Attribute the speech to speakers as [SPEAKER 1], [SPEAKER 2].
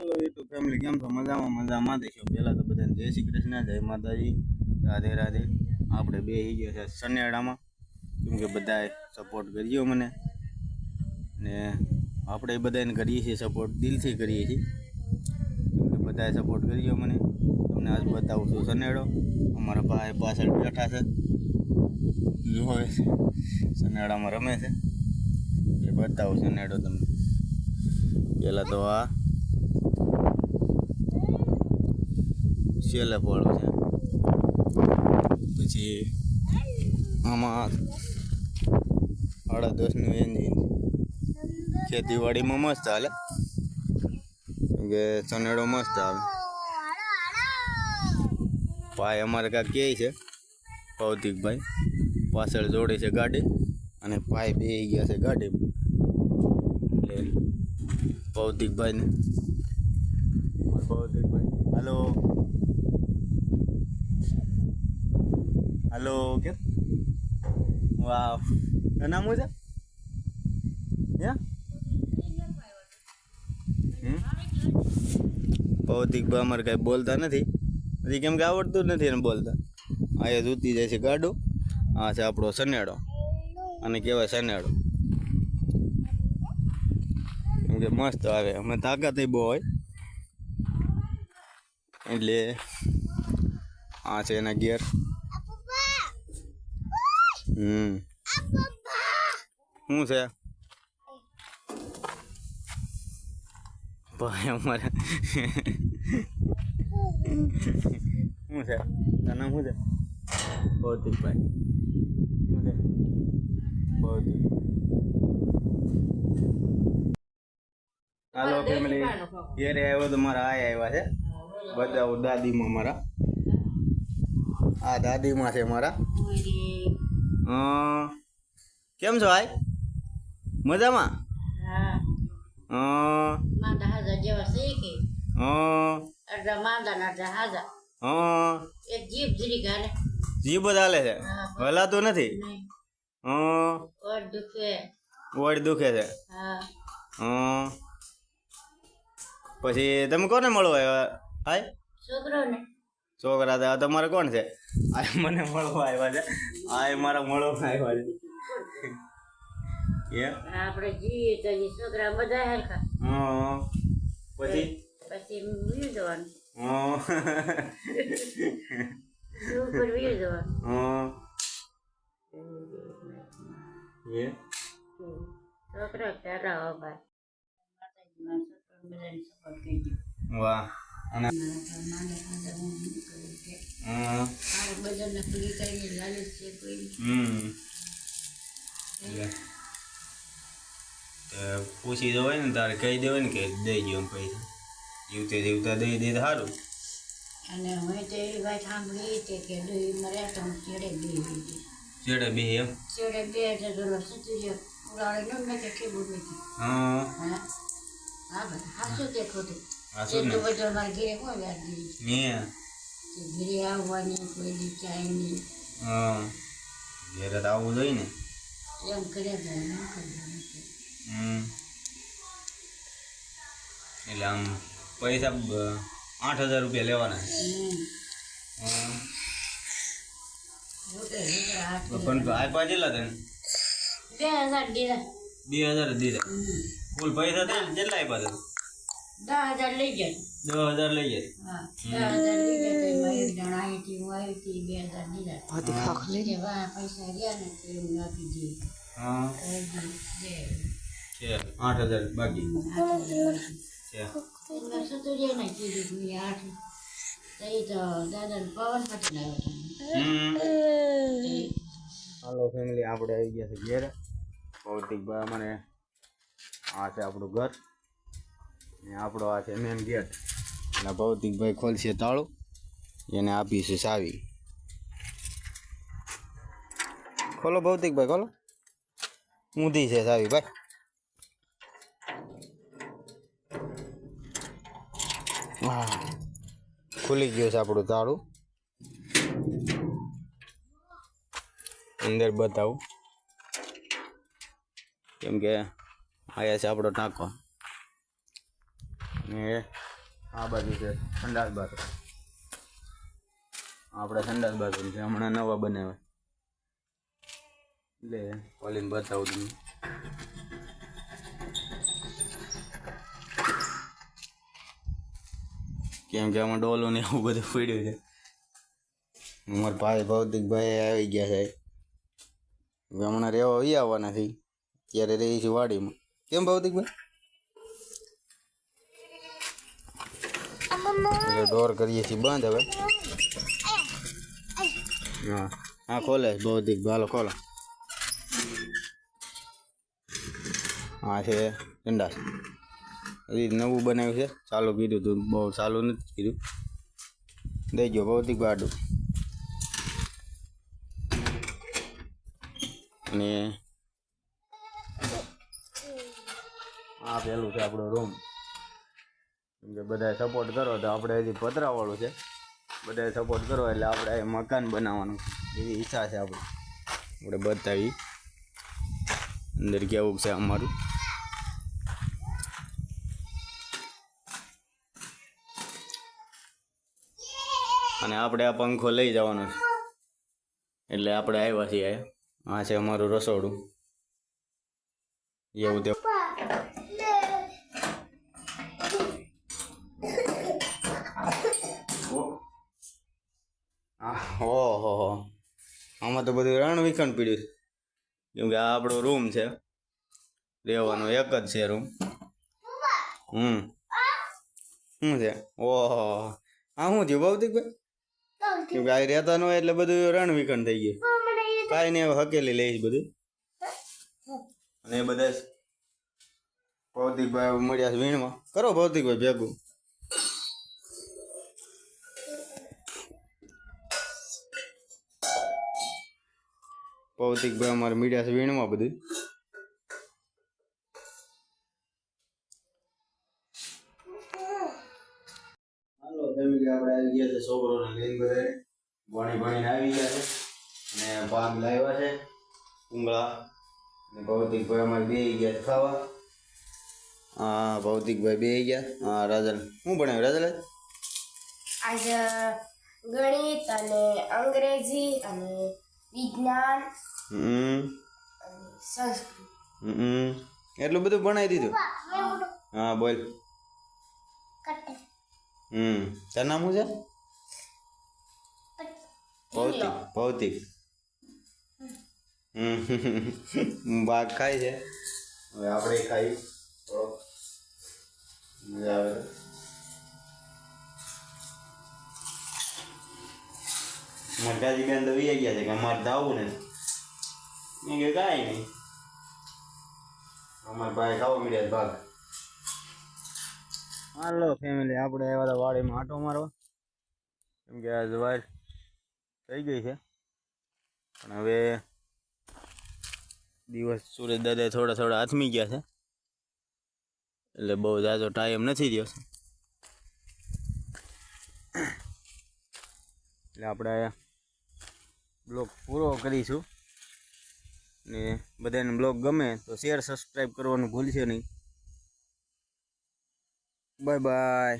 [SPEAKER 1] હાલો YouTube family કેમ છો? મજામાં મજામાં. દેશો પહેલાં તો બધાને જય શ્રી કૃષ્ણ, જય માતાજી. રાધે રાધે. આપણે બે ગયા છે સનેડામાં કેમ કે બધાએ સપોર્ટ કર્યો મને. ને આપણે બધાને કરીએ છીએ સપોર્ટ દિલથી કરીએ છીએ. કેમ કે બધાએ સપોર્ટ કર્યો મને. તમને આજ બતાવું છું સનેડો અમારા ભાઈ પાછળ બેઠા છે. જોવે છે. સનેડામાં રમે છે. એ બતાવું સનેડો તમને. પહેલાં તો આ છેલ્લે ફળ છે. પછી આમાં સાડા દસનું એન્જિન ખેતીવાડીમાં મસ્ત હાલે. કે સનેડો મસ્ત આવે. ભાઈ અમારે કાંઈક કહે છે, ભૌતિકભાઈ. પાછળ જોડે છે ગાડી અને ભાઈ બે ગયા છે ગાડી એટલે ભૌતિકભાઈને. ભૌતિકભાઈ. હાલો. હાલો કે વાવ. નામ છે? હે? હમ? ભૌતિકભાઈ અમારે કાંઈ બોલતા નથી. હજી કેમ કે આવડતું જ નથી એને બોલતા. અહીંયા જૂતી જાય છે ગાડું. આ છે આપણો સનેડો અને કહેવાય સનેડો કેમ કે મસ્ત આવે. અમે તાકાત બહુ હોય. એટલે આ છે એના ગેર હમ શું છે ભાઈ અમારે શું છે તારું નામ શું છે ભૌતિકભાઈ શું છે ભૌતિક હાલો ફેમિલી ઘેરે આવ્યો તો મારા આય આવ્યા છે બધા દાદીમાં મારા આ દાદીમાં છે મારા અ, કેમ છો આય મજામાં?
[SPEAKER 2] જીભ
[SPEAKER 1] હાલે છે? હલાતું નથી? વડ દુખે. છે?
[SPEAKER 2] હા.
[SPEAKER 1] પછી તમે કોને મળવા આવ્યા
[SPEAKER 2] ને
[SPEAKER 1] છોકરા તો આ તમારે કોણ છે? આ મને મળવા આવ્યા છે. આ એ મારા મળવા આવ્યા છે. એમ
[SPEAKER 2] આપણે જીએ તો એ છોકરા બધા હરખા.
[SPEAKER 1] હં. પછી?
[SPEAKER 2] પછી વીર જવાનું.
[SPEAKER 1] હં.
[SPEAKER 2] ઉપર વીર જવાનું.
[SPEAKER 1] હં. એ
[SPEAKER 2] છોકરો તારા હો ભાઈ માતાજીમાં છોકરો બધાને સપોર્ટ કરજો.
[SPEAKER 1] વાહ. અને
[SPEAKER 2] હું
[SPEAKER 1] હં. પૂછી દેવાય ને તારે કહી દેવાય ને કે દઈ એમ પૈસા. જીવતે જીવતા દઈ દે સારું
[SPEAKER 2] અને હું તો એવી વાત સાંભળી તે કે દઈ મર્યા તો હું ચેડે બે દીધી
[SPEAKER 1] ચેડે બે એમ?
[SPEAKER 2] ચેડે બે એટલે તો જે ઉડાડે ન મેં કે કેવું નથી
[SPEAKER 1] હા.
[SPEAKER 2] હા. હા ભાઈ હાસું તે? ખોટું
[SPEAKER 1] આ શું ને?
[SPEAKER 2] એટલું બધું અમારે ઘરે હોય યાદ કે ઘરે આવવાની કોઈ દી ચાય નહીં.
[SPEAKER 1] હા. ઘેરે તો આવવું જોઈએ ને.
[SPEAKER 2] એમ
[SPEAKER 1] હમ. એટલે આમ પૈસા આઠ હજાર રૂપિયા લેવાના પણ આપ્યા કેટલા તને?
[SPEAKER 2] બે હજાર દીધા.
[SPEAKER 1] બે હજાર દીધા. ફૂલ પૈસા તે કેટલા આપ્યા તને?
[SPEAKER 2] દસ હજાર લઈ જાય
[SPEAKER 1] દસ હજાર લઈ જાય
[SPEAKER 2] હા દસ હજાર લઈ જાય તો એમાં એક જણા હું આવી હતી બે હજાર લઈ કે વાહ પૈસા રહ્યા ને તો એવું આપી દઈએ
[SPEAKER 1] હા. છે આઠ હજાર બાકી.
[SPEAKER 2] હજાર
[SPEAKER 1] છે
[SPEAKER 2] એમાં સતુરીએ ને કીધું કે આઠ તો તો દાદાને પવન પટી લાવ્યો
[SPEAKER 1] હાલો ફેમિલી આપણે આવી ગયા છે ઘેર. ભૌતિકભાઈ અમારે આ છે આપણું ઘર. ને આપણો આ છે મેન ગેટ એટલે ભૌતિકભાઈ ખોલશે તાળું. એને આપીશું સાવી. ખોલો ભૌતિકભાઈ, ખોલો. ઊંધી છે સાવી, ભાઈ. ખુલી ગયું છે આપણું તાળું. અંદર બતાવું. કેમ કે આયા છે આપણો ટાંકો. ને આ બાજુ છે સંડાસ બાથરૂમ આપણે સંડાસ બાથરૂમ છે, હમણાં નવા બનાવ્યા. એટલે કોલીને બતાવું તમને. કેમ કે આમાં ડોલો ને એવું બધું પડ્યું છે. અમારા ભાઈ ભૌતિકભાઈ આવી ગયા છે. હમણાં રહેવા આવી આવવાના છે. ત્યારે રહી છું વાડીમાં. કેમ ભૌતિકભાઈ? એટલે ડોર કરીએ છીએ. બંધ હવે. હા. હા, ખોલે. ભૌતિક હાલો, ખોલો. હા, છે. ઠંડા હજી નવું બનાવ્યું છે. ચાલુ કીધું તું. બહુ ચાલુ નથી કીધું. દઈ ગયો ભૌતિક બાડું. અને આ પેલું છે આપણો રૂમ કે બધાએ સપોર્ટ કરો તો આપણે હજી પતરાવાળું છે. બધાએ સપોર્ટ કરો એટલે આપણે એ મકાન બનાવવાનું એવી ઈચ્છા છે આપણી. આપણે બતાવી. અંદર કેવું છે અમારું? અને આપણે આ પંખો લઈ જવાનો છે. એટલે આપણે આવ્યા છીએ. આ છે અમારું રસોડું. એવું તે ઓહો આમાં તો બધું રણ વિખંડ પીડ્યું છે. કેમ કે આ આપણો રૂમ છે. રહેવાનો એક જ છે રૂમ. હમ. શું છે? ઓહો આ શું થયું ભૌતિકભાઈ કેમ કે આ રહેતા ન હોય એટલે બધું રણ વિખંડ થઈ ગયું. કાંઈ નહીં હકેલી લઈશ બધું. અને એ બધા ભૌતિકભાઈ મળ્યા વીણમાં. કરો ભૌતિકભાઈ ભેગું. ભૌતિકભાઈ અમારે મીડિયા છે વીણમાં બધું હાલો ફેમિલી આપણે આવી ગયા છે છોકરોને લઈને બધા ભણી ભણીને આવી ગયા છે અને ભાગ લાવ્યા છે ઉંગળા. અને ભૌતિકભાઈ અમારે બે ગયા છે ખાવા. હા ભૌતિકભાઈ બે ગયા. હા રાજલ શું ભણાવ્યું? રાજલ
[SPEAKER 3] આજે ગણિત અને અંગ્રેજી અને વિજ્ઞાન
[SPEAKER 1] હમ.
[SPEAKER 3] સંસ્કૃત.
[SPEAKER 1] હમ. એટલું બધું ભણાવી દીધું? હા બોલ. હમ. તાર નામ શું છે? ભૌતિક ભૌતિક. હમ. ભાગ ખાય છે. હવે આપણે ખાઈ. મજા આવે. મરકાજી બેન તો વી ગયા છે કે અમારે જવું ને મેં કે કાંઈ નહીં અમારા ભાઈ ખાવા મળ્યા ભાગ હાલો ફેમિલી આપણે આવ્યા હતા વાડીમાં આટો મારવા કેમ કે આ જવાર થઈ ગઈ છે પણ હવે દિવસ સૂરજ દાદા થોડા થોડા હાથમી ગયા છે એટલે બહુ જાજો ટાઈમ નથી થયો એટલે આપણે બ્લોગ પૂરો કરીશું. ને બધાને બ્લોગ ગમે તો શેર સબસ્ક્રાઈબ કરવાનું ભૂલશે નહીં. Bye bye.